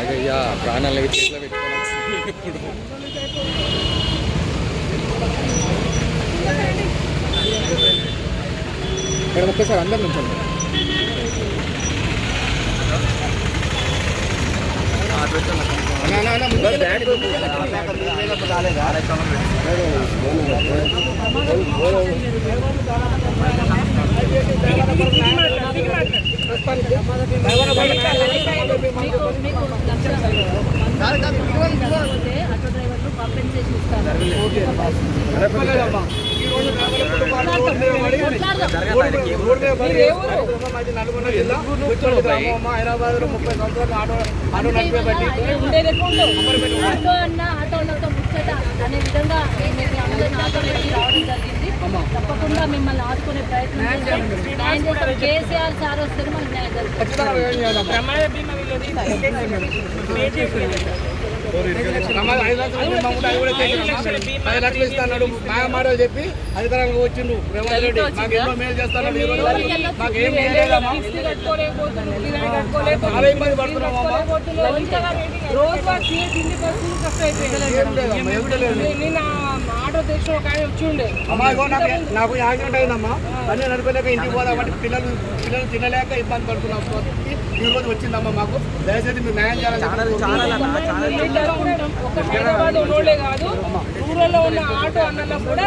అదే ప్రాణాలు అయితే ఇట్లా పెట్టుకోవాలి. ఇప్పుడు ఇక్కడ ఒక్కసారి అందరు నుంచి ప్రస్తుతానికి హైదరాబాద్లో ముప్పై సంవత్సరాలు ఆటో ఆటో నడిపే ఆటో అన్న ఆటో అన్నతో ముచ్చట అనే విధంగా ఆటో పెట్టి రావడం జరిగింది తప్పకుండా మిమ్మల్ని ఆదుకునే ప్రయత్నం న్యాయం చేస్తాం. కేసీఆర్ సార్ వస్తే మనకు న్యాయం ఇస్తాడు మాటలు చెప్పి అధికారంగా వచ్చిండు రేవంత్ రెడ్డి. మాకు ఎన్నో మేలు చేస్తాడు మాకు ఏం చేయలేదమ్మా. చాలా ఇబ్బంది పడుతున్నామమ్మా రోజు వచ్చి తిండి పరిస్థితి కష్టం అయిపోయింది. ఏం లేదమ్మా ఆటో తెచ్చిన ఒక ఆయన వచ్చి ఉండే నాకు యాక్సిడెంట్ అయిందమ్మా. అన్నీ నడిపలేక ఇంటికి పోదామంటే పిల్లలు పిల్లలు తినలేక ఇబ్బంది పడుతున్నాం. ఈ రోజు వచ్చిందమ్మా మాకు. దయచేసి మీరు న్యాయం చేయాలని ఉన్నోళ్ళే కాదు. ఉన్న ఆటో అన్నలో కూడా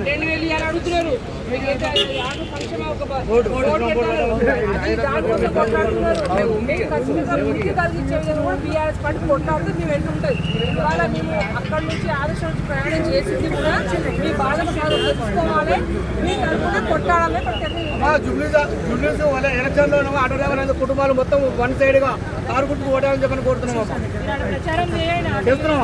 పన్నెండు వేలు ఇవ్వాలని అడుగుతున్నారు. మీకు కలిగించే విధంగా కూడా బీఆర్ఎస్ పార్టీ కొట్లాడుతూ మేము వెళ్తుంటుంది ఇవాళ మేము అక్కడి నుంచి ఆదేశం నుంచి ప్రయాణం చేసింది కూడా మీ బాధను తెలుసుకోవాలి. మీ తరఫున కొట్టాడమే ప్రత్యేకంగా అమ్మా జుబ్లీస్ జుబ్లీస్ వాళ్ళ ఎలక్షన్లో ఆటో డ్రైవర్ అనేది కుటుంబాలు మొత్తం వన్ సైడ్గా కారు గుర్తుకు ఓటాలని చెప్పని కోరుతున్నాం. చేస్తున్నాం.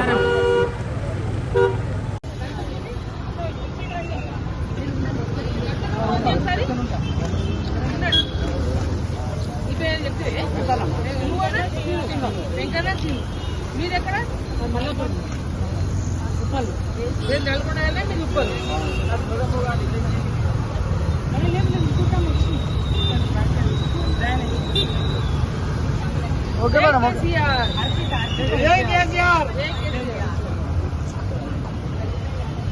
జై కేసీఆర్ ఏ కేసీఆర్.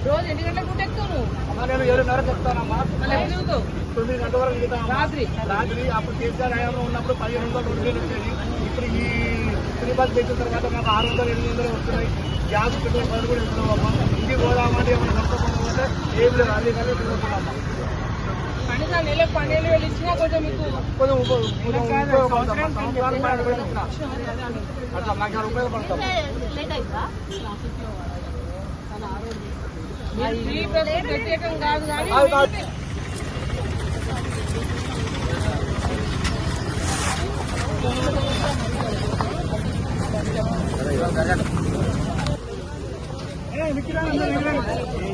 రోజు ఎన్ని గంటలకు ఉంటే ఎక్కువ నువ్వు అమ్మా నేను ఏడున్నర చెప్తానమ్మా మళ్ళీ ఎప్పుడు దిగుతావు తొమ్మిది గంటల వరకు దిగుతానమ్మా. రాత్రి రాత్రి అప్పుడు కేసీఆర్ హయాంలో ఉన్నప్పుడు పదిహేను వందలు రెండు వేలు వచ్చేది ఇప్పుడు ఈ ఫ్రీ బస్ తెచ్చిన తర్వాత మాకు ఆరు వందలు ఎనిమిది వందలు వస్తున్నాయి గ్యాస్ పెట్రోల్ పది కూడా ఇస్తున్నాం అమ్మా ఇంటికి పోదామంటే ఏమైనా నష్టపోతే ఏం లేదు అన్ని కలిసి తిరుగుతున్నామ్మా కనీసం నెలకు పన్నెండు వేలు ఇచ్చినా కొంచెం మీకు కొంచెం ఉప- కొంచెం ఉపయోగపడుతుందమ్మా. సంవత్సరానికి పన్నెండు వేలు ఇస్తున్నా. అట్లా మాకు చాలా ఉపయోగపడతాం లేట్ అవుతుందా మీరు ఫ్రీ బస్ ప్రత్యేకం కాదు కానీ కాదు,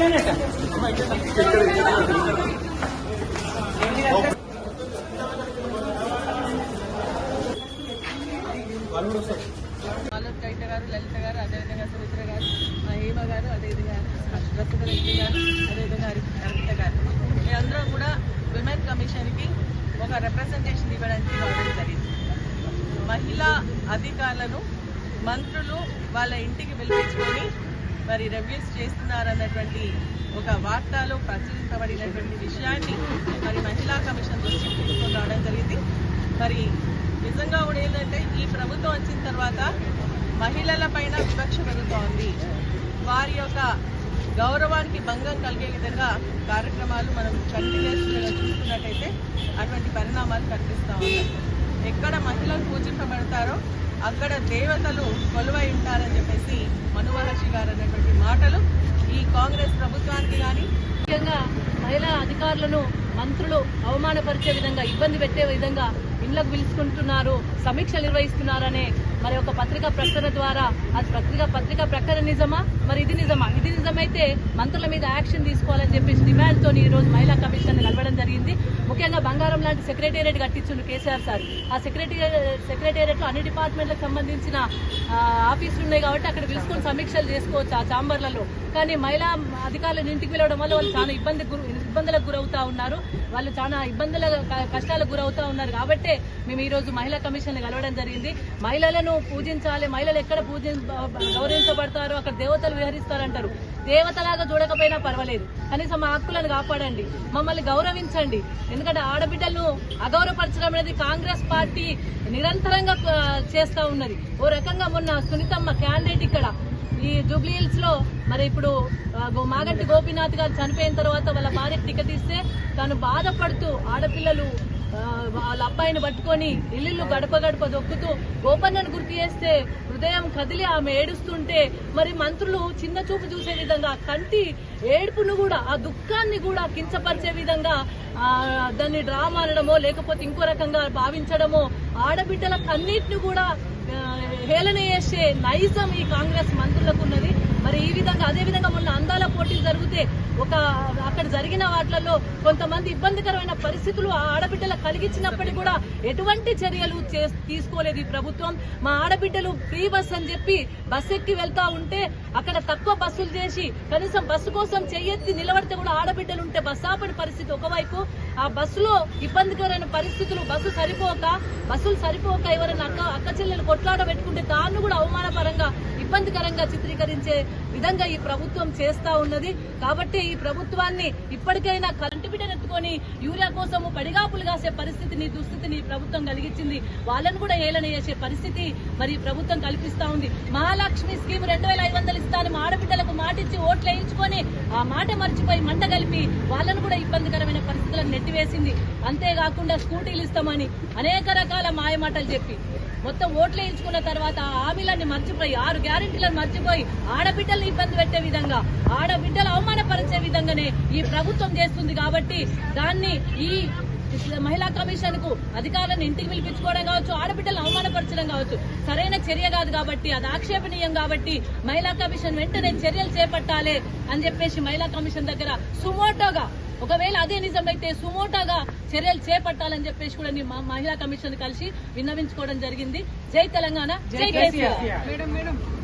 మహిళలు మహిళ గారు కవిత గారు లలిత గారు అదేవిధంగా సుమిత్ర గారు హేమ గారు అదేవిధంగా ప్రస్తుత రెడ్డి గారు అదేవిధంగా హరి- గారు మేమందరం కూడా విమెన్ కమిషన్కి ఒక రిప్రజెంటేషన్ ఇవ్వడానికి రావడం జరిగింది మహిళా అధికారులను మంత్రులు వాళ్ళ ఇంటికి పిలిపించుకొని మరి రెవ్యూస్ చేస్తున్నారన్నటువంటి ఒక వార్తలో ప్రచురించబడినటువంటి విషయాన్ని మరి మహిళా కమిషన్ దృష్టికి తీసుకొని రావడం జరిగింది. మరి నిజంగా కూడా ఏంటంటే ఈ ప్రభుత్వం వచ్చిన తర్వాత మహిళల పైన వివక్ష పెరుగుతోంది. వారి యొక్క గౌరవానికి భంగం కలిగే విధంగా కార్యక్రమాలు మనం కంటిన్యూస్గా చూస్తున్నట్టయితే అటువంటి పరిణామాలు కనిపిస్తూ ఉన్నాయి. ఎక్కడ మహిళలు పూజింపబడతారో అక్కడ దేవతలు కొలువై ఉంటారని చెప్పేసి మనుమహర్షి గారు అనేటువంటి మాటలు ఈ కాంగ్రెస్ ప్రభుత్వానికి కానీ ముఖ్యంగా మహిళా అధికారులను మంత్రులు అవమానపరిచే విధంగా ఇబ్బంది పెట్టే విధంగా ఇళ్ళకు పిలుచుకుంటున్నారు సమీక్షలు నిర్వహిస్తున్నారనే మరి ఒక పత్రిక ప్రకటన ద్వారా అది పత్రిక పత్రిక ప్రకటన నిజమా? మరి ఇది నిజమా? ఇది నిజమైతే మంత్రుల మీద యాక్షన్ తీసుకోవాలని చెప్పేసి డిమాండ్తో ఈ రోజు మహిళా కమిషన్ కలవడం జరిగింది. ముఖ్యంగా బంగారం లాంటి సెక్రటేరియట్ కట్టించుండు కేసీఆర్ సార్. ఆ సెక్రటరీ సెక్రటేరియట్లో అన్ని డిపార్ట్మెంట్లకు సంబంధించిన ఆఫీసులు ఉన్నాయి కాబట్టి అక్కడ పిలుచుకొని సమీక్షలు చేసుకోవచ్చు ఆ ఛాంబర్లలో. కానీ మహిళా అధికారులను ఇంటికి పిలవడం వల్ల వాళ్ళు చాలా ఇబ్బంది ఇబ్బందులకు గురవుతా ఉన్నారు. వాళ్ళు చాలా ఇబ్బందుల క- కష్టాలకు గురవుతా ఉన్నారు కాబట్టే మేము ఈరోజు మహిళా కమిషన్ కలవడం జరిగింది. మహిళలను పూజించాలి మహిళలు ఎక్కడ పూజి గౌరవించబడతారో అక్కడ దేవతలు విహరిస్తారంటారు. దేవతలాగా చూడకపోయినా పర్వాలేదు. కనీసం మా హక్కులను కాపాడండి. మమ్మల్ని గౌరవించండి. ఎందుకంటే ఆడబిడ్డలను అగౌరవపరచడం అనేది కాంగ్రెస్ పార్టీ నిరంతరంగా చేస్తూ ఉన్నది. ఓ రకంగా మొన్న సునీతమ్మ క్యాండిడేట్ ఇక్కడ ఈ జూబ్లీ హిల్స్లో మరి ఇప్పుడు మాగంటి గోపీనాథ్ గారు చనిపోయిన తర్వాత వాళ్ళ భార్య టికెట్ ఇస్తే తను బాధపడుతూ ఆడపిల్లలు వాళ్ళ అబ్బాయిని పట్టుకొని ఇల్లు గడప గడప దొక్కుతూ గోపన్నను గుర్తు చేస్తే హృదయం కదిలి ఆమె ఏడుస్తుంటే మరి మంత్రులు చిన్న చూపు చూసే విధంగా కంటి ఏడుపును కూడా ఆ దుఃఖాన్ని కూడా కించపరిచే విధంగా దాన్ని డ్రామా అనడమో లేకపోతే ఇంకో రకంగా భావించడమో ఆడబిడ్డల కన్నీటిని కూడా హేళన చేసే నైజం ఈ కాంగ్రెస్ మంత్రులకు ఉన్నది. మరి ఈ విధంగా అదే విధంగా మొన్న అందాల పోటీలు జరిగితే ఒక అక్కడ జరిగిన వాటిలలో కొంతమంది ఇబ్బందికరమైన పరిస్థితులు ఆ ఆడబిడ్డలు కలిగించినప్పటికీ కూడా ఎటువంటి చర్యలు తీసుకోలేదు ఈ ప్రభుత్వం. మా ఆడబిడ్డలు ఫ్రీ బస్ అని చెప్పి బస్ ఎక్కి వెళ్తా ఉంటే అక్కడ తక్కువ బస్సులు చేసి కనీసం బస్సు కోసం చెయ్యెత్తి నిలబడితే కూడా ఆడబిడ్డలు ఉంటే బస్ ఆపని పరిస్థితి ఒకవైపు. ఆ బస్సులో ఇబ్బందికరమైన పరిస్థితులు బస్సు సరిపోక బస్సులు సరిపోక ఎవరైనా అక్క అక్క చెల్లెలు కొట్లాడ పెట్టుకుంటే దాన్ని కూడా అవమానపరంగా ఇబ్బందికరంగా చిత్రీకరించే విధంగా ఈ ప్రభుత్వం చేస్తా ఉన్నది. కాబట్టి ఈ ప్రభుత్వాన్ని ఇప్పటికైనా కరెంటు బిడ్డనెత్తుకొని యూరియా కోసము పడిగాపులు కాసే పరిస్థితిని దుస్థితిని ప్రభుత్వం కలిగించింది. వాళ్ళను కూడా ఏలన చేసే పరిస్థితి మరి ప్రభుత్వం కల్పిస్తా ఉంది. మహాలక్ష్మి స్కీమ్ రెండు వేల ఐదు వందలు ఇస్తాను ఆడబిడ్డలకు మాటిచ్చి ఓట్లు వేయించుకొని ఆ మాట మర్చిపోయి మంట కలిపి వాళ్ళను కూడా ఇబ్బందికరమైన పరిస్థితులను నెట్టివేసింది. అంతేకాకుండా స్కూటీలు ఇస్తామని అనేక రకాల మాయమాటలు చెప్పి మొత్తం ఓట్లు వేయించుకున్న తర్వాత ఆ హామీలన్నీ మర్చిపోయి ఆరు గ్యారెంటీలను మర్చిపోయి ఆడబిడ్డలను ఇబ్బంది పెట్టే విధంగా ఆడబిడ్డలు అవమానపరిచే విధంగానే ఈ ప్రభుత్వం చేస్తుంది కాబట్టి దాన్ని ఈ మహిళా కమిషన్కు అధికారులను ఇంటికి పిలిపించుకోవడం కావచ్చు ఆడబిడ్డలను అవమానపరచడం కావచ్చు సరైన చర్య కాదు కాబట్టి అది ఆక్షేపణీయం కాబట్టి మహిళా కమిషన్ వెంటనే చర్యలు చేపట్టాలి అని చెప్పేసి మహిళా కమిషన్ దగ్గర సుమోటోగా ఒకవేళ అదే నిజమైతే సుమోటోగా చర్యలు చేపట్టాలని చెప్పేసి కూడా నేను మా మహిళా కమిషన్ కలిసి విన్నవించుకోవడం జరిగింది. జై తెలంగాణ. జై కేసీఆర్.